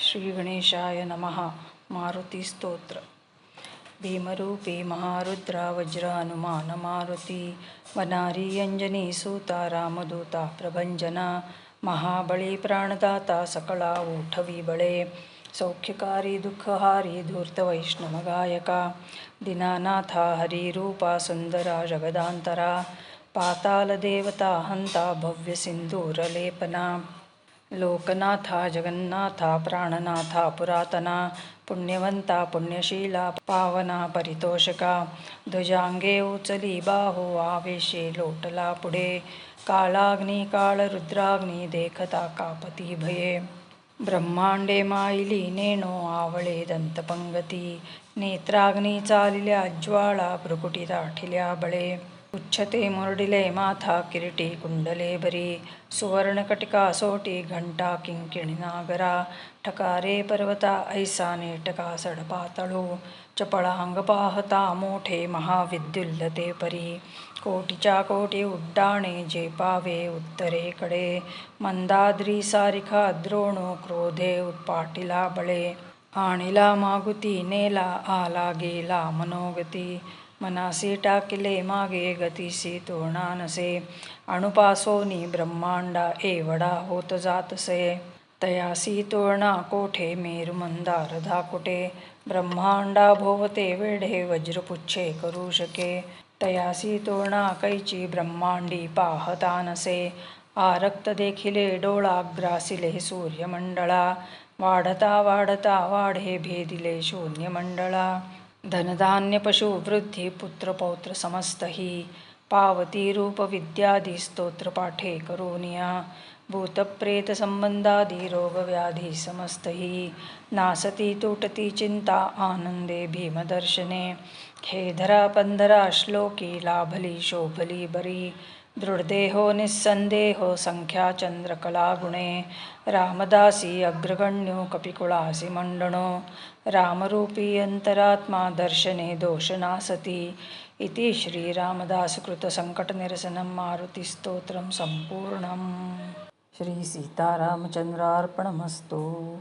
श्रीगणेशाय नमः। मारुतिस्तोत्र भीमरूपी महारुद्रा वज्राहनुमान मारुति वनारि अञ्जनीसूता रामदूता प्रभञ्जना महाबलिप्राणदाता सकला ऊठविबळे सौख्यकारी दुःखहारी धूर्तवैष्णवगायका दीनाथा हरिरूपा सुन्दरा जगदान्तरा पातालदेवता हन्ता भव्यसिन्दूरलेपना। लोकनाथा जगन्नाथा प्राणनाथा पुरातना पुण्यवंता पुण्यशीला पावना परितोषका ध्वजांगे उचली बाहो आवेशे लोटला पुढे काळाग्नी काळरुद्राग्नी देखता कापती भये. ब्रह्मांडे माईली नेणो आवळे दंतपंगती नेत्राग्नी चालिल्या ज्वाळा भ्रुकुटी दाठिल्या बळे. उच्छते मुरडिले माथा किरीटी कुंडले बरी सुवर्णकटिका सोटी घंटा ठकारे पर्वता ऐसा नेटका सडपातळू चपळांग पाहता मोठे महाविद्युल्लते परी कोटीच्या कोटी उड्डाणे जेपावे उत्तरेकडे मंदाद्री सारिखा द्रोणो क्रोधे उत्पाटिला बळे आणिला मागुती नेला आला गेला मनोगती मनासी टाकिले मागे गतीसी तोरणानसे. अणुपासोनी ब्रह्मांडा एवढा होत जातसे. तयासी तोरणा कोठे? मेरुमंदार धाकुटे. ब्रह्मांडा भोवते वेढे वज्रपुच्छे करू शके. तयासी तोरणा कैची ब्रह्मांडी पाहता नसे आरक्त देखिले डोळाग्रासिले सूर्यमंडळा. वाढता वाढता वाढे भेदिले शून्यमंडळा. धनधान्य पशु वृद्धी पुत्र पौत्र समस्तही पावती रूप विद्यादी स्तोत्र पाठे करोनिया भूतप्रेत संबंधादी रोगव्याधी समस्तही नासती तुटती चिंता आनंदे भीमदर्शने खेधरा पंधरा श्लोकी लाभली शोभली बरी. दृढदेहो निस्संदेहो संख्या चंद्रकला गुणे रामदासी अग्रगण्यो कपिकुळासी मंडनो रामरूपी अंतरात्मा दर्शने दोषनासती। इति श्रीरामदासकृतसङ्कटनिरसनं मारुतिस्तोत्रं सम्पूर्णम्। श्रीसीतारामचन्द्रार्पणमस्तु